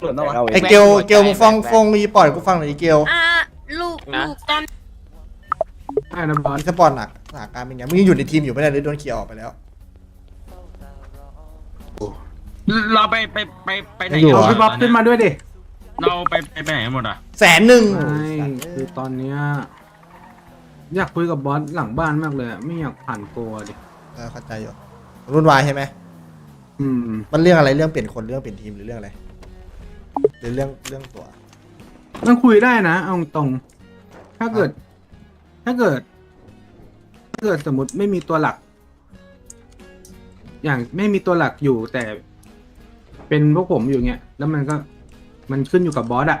หลุดแล้ววะไอเกลเกลมึงฟังฟงมีปล่อยกูฟังหน่อยดิเกลอ่าลูกลูกตอนใช่นะบอสมีสปอนหนักสถานการณ์เป็นไงมึงยังอยู่ในทีมอยู่ไม่ได้หรือโดนเคลียร์ออกไปแล้ว เราไปไปไปไปไหนอยู่กัเหรเอาพี่บ๊อบขึ้นมาด้วยดิเราไปไปไปไหนกันหมดอะแสนหนึ่งไม่คือตอนเนี้ยอยากคุยกับบอสหลังบ้านมากเลยอะไม่อยากผ่านโกลัวดิเออเข้าใจอยู่รุ่นวายใช่ไหมอืม มันเรื่องอะไรเรื่องเปลี่ยนคนเรื่องเปลี่ยนทีมหรือเรื่องอะไร หรือเรื่องเรื่องตัว มันคุยได้นะเอาตรงๆถ้าเกิด ถ้าเกิด ถ้าเกิดสมมติไม่มีตัวหลัก อย่างไม่มีตัวหลักอยู่แต่ เป็นพวกผมอยู่เงี้ยแล้วมันก็มันขึ้นอยู่กับบอสอะ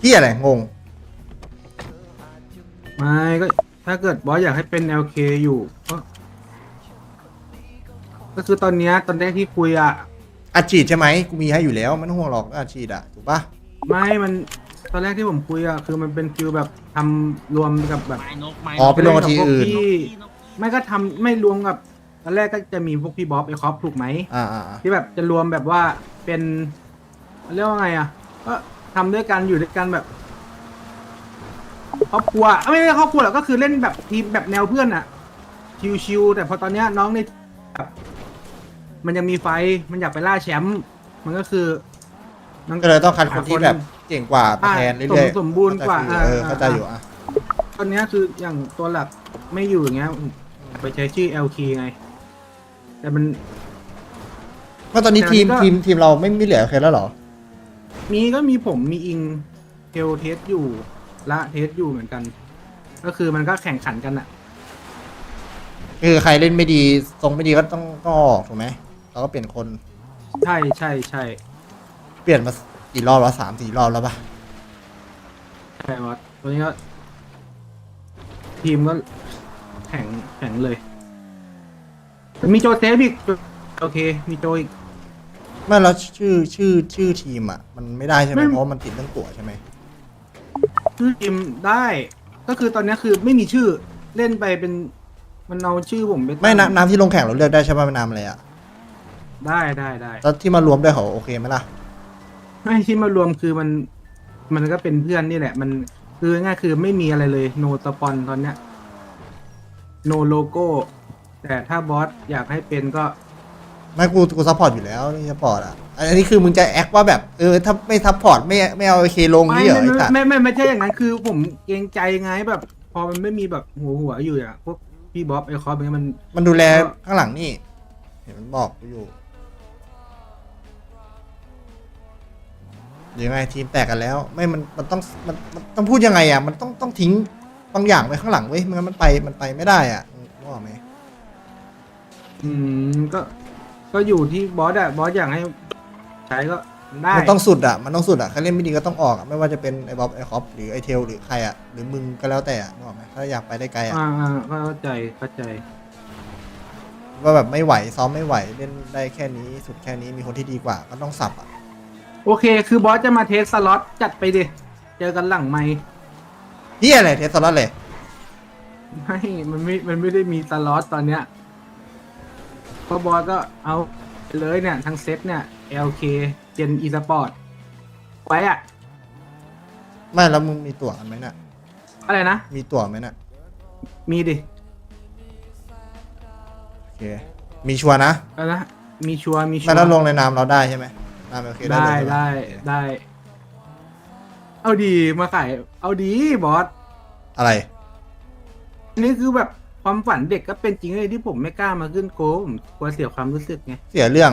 ที่อะไรงง ไม่ก็ ถ้าเกิดบอสอยากให้เป็น LK อยู่ก็ก็คือตอนเนี้ยตอนแรกที่คุยอะ อาชีดใช่ไหมกูมีให้อยู่แล้วไม่ต้องห่วงหรอกอาชีดอะถูกปะไม่มันตอนแรกที่ผมคุยอะคือมันเป็นฟิลแบบทำรวมกับแบบ ไม้นกไม้อ๋อไปลงกับทีอื่น ที่ ไม่ก็ทำไม่รวมกับตอนแรกก็จะมีพวกพี่บ๊อบไอคอปถูกไหม อ่าอ่าอ่าที่แบบจะรวมแบบว่าเป็นเรียกว่าไงอะก็ทำด้วยกันอยู่ด้วยกันแบบครอบครัวเอ้ยไม่ใช่ครอบครัวหรอกก็คือเล่นแบบทีมแบบแนวเพื่อนอะชิวๆแต่พอตอนเนี้ยน้องในแบบ มันยังมีไฟมันอยากไปล่าแชมป์มันก็คือมันก็เลยต้องคัดคนที่แบบเก่งกว่าตัวแทนเรื่อยสมบูรณ์กว่าเออเข้าใจอยู่อะตอนเนี้ยคืออย่างตัวหลักไม่อยู่อย่างเงี้ยไปใช้ชื่อ LK ไง แต่มัน เพราะตอนนี้แต่ทีมก็ ทีมทีมเราไม่ไม่เหลือใครแล้วเหรอ มีก็มีผมมีอิงเทลเทสอยู่ ละเทสอยู่เหมือนกัน ก็คือมันก็แข่งขันกันอะคือใครเล่นไม่ดีทรงไม่ดีก็ต้องก็ออกถูกไหม เราก็เปลี่ยนคน ใช่ใช่ใช่เปลี่ยนมากี่รอบแล้วสามสี่รอบแล้วปะใช่วัดตัวนี้ก็ ทีมก็แข่งแข่งเลย มีโจเซฟอีกโอเค มีโจอีก ไม่แล้วชื่อชื่อชื่อทีมอะ มันไม่ได้ใช่ไหมไม่ เพราะว่ามันติดเรื่องตั๋วใช่ไหมชื่อทีมได้ ก็คือตอนเนี้ยคือไม่มีชื่อเล่นไปเป็น มันเอาชื่อผมไปตั้งไม่น้ำน้ำที่ลงแข่งเราเลือกได้ใช่ป่ะเป็นน้ำอะไรอะ ได้ได้ได้แล้วที่มารวมด้วยเขาโอเคไหมล่ะ ไม่ที่มารวมคือมันมันก็เป็นเพื่อนนี่แหละ มันคือง่ายๆคือไม่มีอะไรเลยโนสปอนตอนเนี้ยโนโลโก้แต่ถ้าบอสอยากให้เป็นก็ ไม่กูกูซัพพอร์ตอยู่แล้วนี่ซัพพอร์ตอะ อันนี้คือมึงจะแอคว่าแบบเออถ้าไม่ซัพพอร์ตไม่ไม่เอาเคลงไม่นี่เหรอไม่ไอ้สัตว์ไม่ไม่ไม่ใช่อย่างนั้นคือผมเกรงใจไงแบบ พอมันไม่มีแบบหัวหัวอยู่อะพวกพี่บ๊อบไอคอฟอย่างเงี้ยมัน มันดูแลข้างหลังนี่ เห็นมันบอกกูอยู่ ยังไงทีมแตกกันแล้ว ไม่มันมันต้องมันมันต้องพูดยังไงอะมันต้องต้องทิ้งบางอย่างไว้ข้างหลังไว้ยไม่งั้นมันไปมันไปไม่ได้อะรู้ไหมอืมก็ ก็อยู่ที่บอสอะบอสอยากให้ใช้ก็ได้มันต้องสุดอะมันต้องสุดอะใครเล่นไม่ดีก็ต้องออกอะไม่ว่าจะเป็นไอ้บ๊อบไอ้คอปหรือไอ้เทลหรือใครอะหรือมึงก็แล้วแต่อะนึกออกไหมถ้าอยากไปได้ไกลอะอ่าอ่าเข้าใจเข้าใจ ว่าแบบไม่ไหวซ้อมไม่ไหวเล่นได้แค่นี้สุดแค่นี้มีคนที่ดีกว่าก็ต้องสับอะ โอเค คือบอสจะมาเทสสล็อตจัดไปดิ เจอกันหลังไม่เฮียอะไรเทสซอลเลยไม่ มันไม่ มันไม่ได้มีสล็อตตอนเนี้ยเพราะบอสก็เอาไปเลยเนี่ย ทั้งเซตเนี่ย LK เจนอีสปอร์ตไว้อะไม่แล้วมึงมีตั๋วกันไหมน่ะ อะไรนะ มีตั๋วไหมน่ะ มีดิโอเค มีชัวร์นะอะไรนะ มีชัวร์มีชัวไม่ร์แล้วลงในนามเราได้ใช่ไหม นามโอเคได้ได้เลยใช่หมได้ได้ เอาดีมาขายเอาดีบอสอะไร อันนี้คือแบบความฝันเด็กก็เป็นจริงเลยที่ผมไม่กล้ามาขึ้นโกลผมกลัวเสียความรู้สึกไงเสียเรื่อง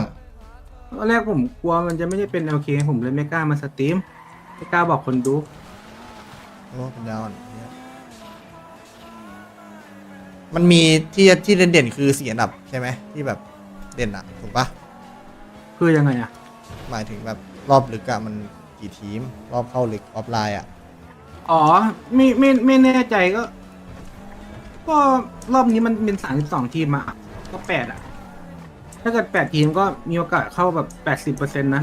ตอนแรกผมกลัวมันจะไม่ได้เป็น LK ผมเลยไม่กล้ามาสตรีมไม่กล้าบอกคนดูโอ้ปัญญาอ่อนเนี่ยมันมีที่ที่เด่นๆคือสี่อันดับใช่ไหมที่แบบเด่นอะถูกปะคือยังไงอะ หมายถึงแบบรอบลึกอะมันกี่ทีม รอบเข้าลึกออฟไลน์อะอ๋อไม่ไม่ไม่แน่ใจก็ ก็รอบนี้มันเป็นสามสิบสองทีมอะก็แปดอะถ้าเกิดแปดทีมก็มีโอกาสเข้าแบบแปดสิบเปอร์เซ็นต์นะ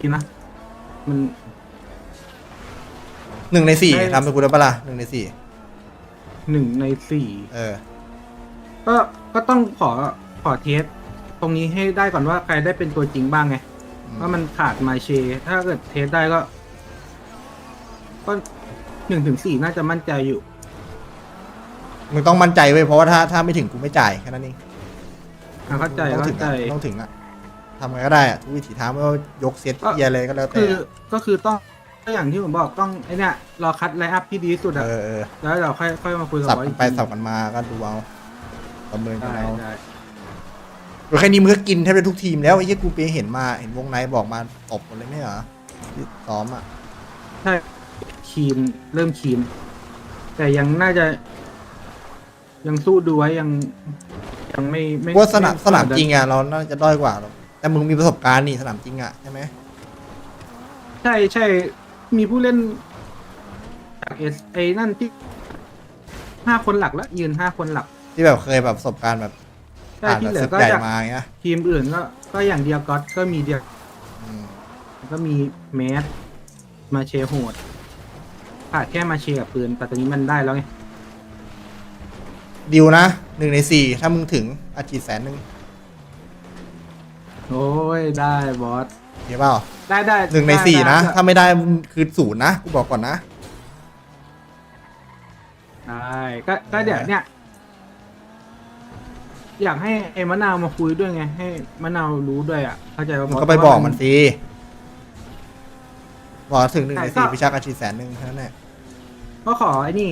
ทีนะ มัน หนึ่งในสี่ได้ ทำเป็นกูได้ปะล่ะหนึ่งในสี่หนึ่งในสี่เออ ก็ก็ต้องขอขอเทสตรงนี้ให้ได้ก่อนว่าใครได้เป็นตัวจริงบ้างไง ว่ามันขาดมาเช ถ้าเกิดเทสได้ก็ ก็หนึ่งถึงสี่น่าจะมั่นใจอยู่มึงต้องมั่นใจเว้ยเพราะว่าถ้าถ้าไม่ถึงกูไม่จ่ายแค่นั้นเองอะเข้าใจต้องถึเข้างใจ อะต้องถึงอะทำไงก็ได้อะทุกวิถีทางไม่ว่ายกเซตเกียร์อะไรก็แล้วแต่คืออะก็คือต้องก็อย่างที่ผมบอกต้องไอเนี้ยรอคัดไลน์อัพที่ดีที่สุดอะเออเออแล้วเราค่อยค่อยมาคุยกับสับบอสกัอีนกไปทีสับกันมาก็ดูเอาประเมินกันได้เอา ได้โดย แค่นี้มึงก็กินแทบจะทุกทีมแล้วไอ้ที่กูไปเห็นมาเห็นวงในบอกมาตบหมดเลยไม่เหรอที่ซ้อมอะใช่คีนเริ่มคีนแต่ยังน่าจะ ยังสู้ดูไว้ยัง ยังไม่ไม่กูว่าสนามไสนามจริงอะเราน่าจะด้อยกว่าหรอกแต่มึงมีประสบการณ์นี่สนามจริงอะใช่ไหมใช่ใช่มีผู้เล่นจากเอสไอนั่นที่ห้าคนหลักแล้วยืนห้าคนหลัก ที่แบบเคยแบบประสบการณ์แบบ ใช่ผ่านที่แบบเหลืศึอกก็ใหญ่จากมาอย่างเงี้ยทีมอื่นก็ก็อย่างเดียวก็ก็มีเดียวอืมก็มีแมสมาเชโหดขาดแค่มาเชกับปืน แต่ตอนนี้มันได้แล้วไงดิวนะหนึ่งในสี่ถ้ามึงถึงอาชีพแสนหนึ่งโอ้ย ได้บอสเห็นเปล่าได้ได้หนึ่งในได้สี่นะได้ถ้าไม่ได้มึงคือศูนย์นะ กูบอกก่อนนะ ได้ ก็ก็เดี๋ยวเนี่ย อยากให้ไอ้มะนาวมาคุยด้วยไง ให้มะนาวรู้ด้วยอะเข้าใจว่ามึงบสก็ไปบอกมันว่าสิบอกถึงหนึ่งในใช่สี่ก็พิชาอาชีพแสนหนึ่งแค่นั้นแหละก็ขอไอ้นี่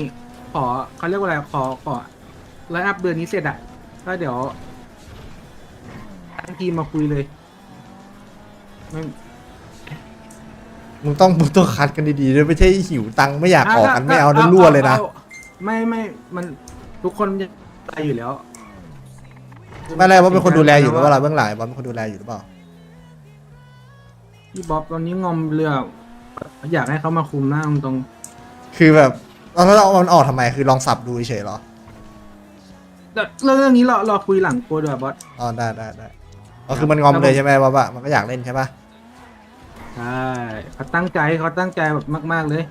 ขอเขาเรียกว่าอะไรขอขอไลน์อัพเดือนนี้เสร็จอะก็เดี๋ยวตั้งทีมมาคุยเลยไม่มึงต้องมึงต้องคัดกันดีๆด้วยไม่ใช่หิวตังค์ไม่อยากออกกันไม่เอานั่นรั่วเลยนะ อาไม่ไม่มันทุกคนจะตายอยู่แล้ว ไม่แล้วว่าเป็นคนดูแลอยู่หรือเปล่าล่ะเบื้องหลังบอลเป็นคนดูแลอยู่หรือเปล่าพี่บ๊อบตอนนี้งอมเรืออยากให้เขามาคุมหน้าตรงคือแบบตอนนั้นเราเอามันออกทำไมคือลองสับดูเฉยๆเหรอๆแต่เรื่องนี้เราเราคุยหลังโกด้วยบอสอ๋อได้ได้ได้ก็คือมันงอมเลยใช่ไหมบอสอะมันก็อยากเล่นใช่ปะใช่เขาตั้งใจเขาตั้งใจแบบมาก ๆเลย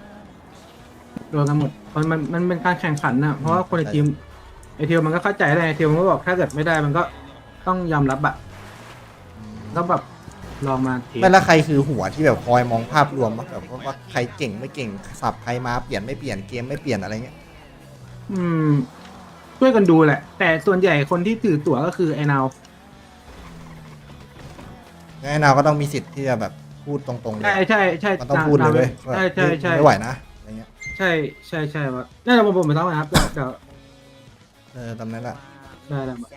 โดนกันหมดมันมันมันเป็นการแข่งขันนะเพราะว่าคนในทีม ไอเทียวมันก็เข้าใจได้ไอเทียวมันก็บอกถ้าเกิดไม่ได้มันก็ต้องยอมรับอะก็แบบลองมาเทสไม่แล้วใครคือหัวที่แบบคอยมองภาพรวมวะแบบว่าว่าใครเก่งไม่เก่งสับใครมาเปลี่ยนไม่เปลี่ยนเกมไม่เปลี่ยนอะไรเงี้ยอืม ช่วยกันดูแหละ แต่ส่วนใหญ่คนที่ถือตั๋วก็คือไอ้นาวงั้นไอ้นาวก็ต้องมีสิทธิ์ที่จะแบบพูดตรงๆเลใช่ยใช่ใช่มันต้องพูดเลยเว้ยว่าใช่ใช่ใช่ ไม่ไหวนะอะไรเงี้ย ใช่ใช่ใช่ว่าน่าจะผมผมไม่ต้องนะครับเดี๋ยวเดี๋ยว เออตามนั้นแหละได้ได้มา